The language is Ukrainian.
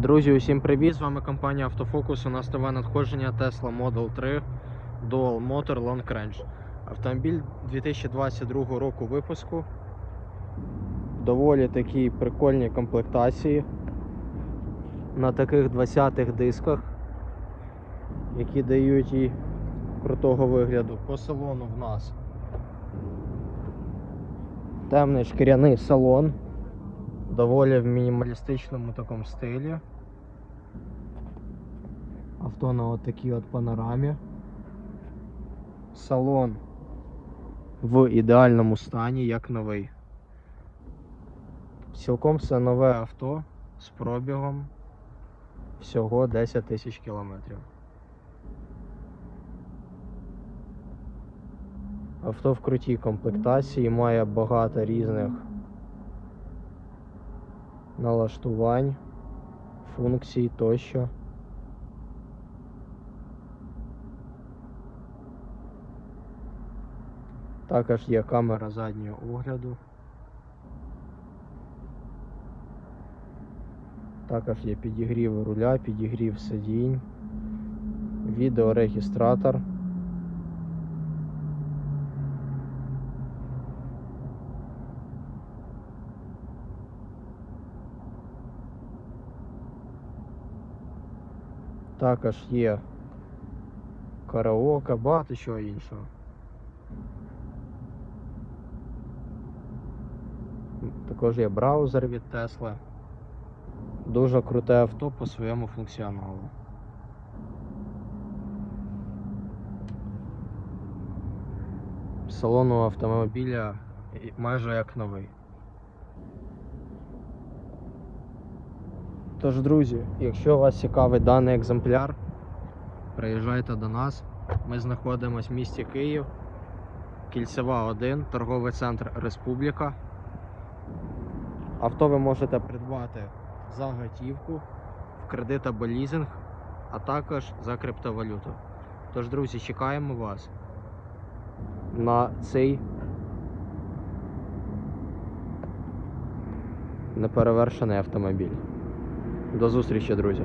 Друзі, усім привіт! З вами компанія Автофокус. У нас нове надходження Tesla Model 3 Dual Motor Long Range. Автомобіль 2022 року випуску. Доволі такі прикольні комплектації. На таких 20-х дисках, які дають їй крутого вигляду. По салону в нас темний шкіряний салон. Доволі в мінімалістичному такому стилі. Авто на от такій от панорамі. Салон в ідеальному стані, як новий. Цілком все нове авто з пробігом всього 10 тисяч кілометрів. Авто в крутій комплектації має багато різних налаштувань, функцій тощо. Також є камера заднього огляду. Також є підігрів руля, підігрів сидінь, відеорегістратор. Також є караоке, багато чого іншого. Також є браузер від Tesla. Дуже круте авто по своєму функціоналу. Салон у автомобіля майже як новий. Тож, друзі, якщо вас цікавить даний екземпляр, приїжджайте до нас. Ми знаходимося в місті Київ, Кільцева 1, торговий центр Республіка. Авто ви можете придбати за готівку, в кредит або лізинг, а також за криптовалюту. Тож, друзі, чекаємо вас на цей неперевершений автомобіль. До зустрічі, друзі!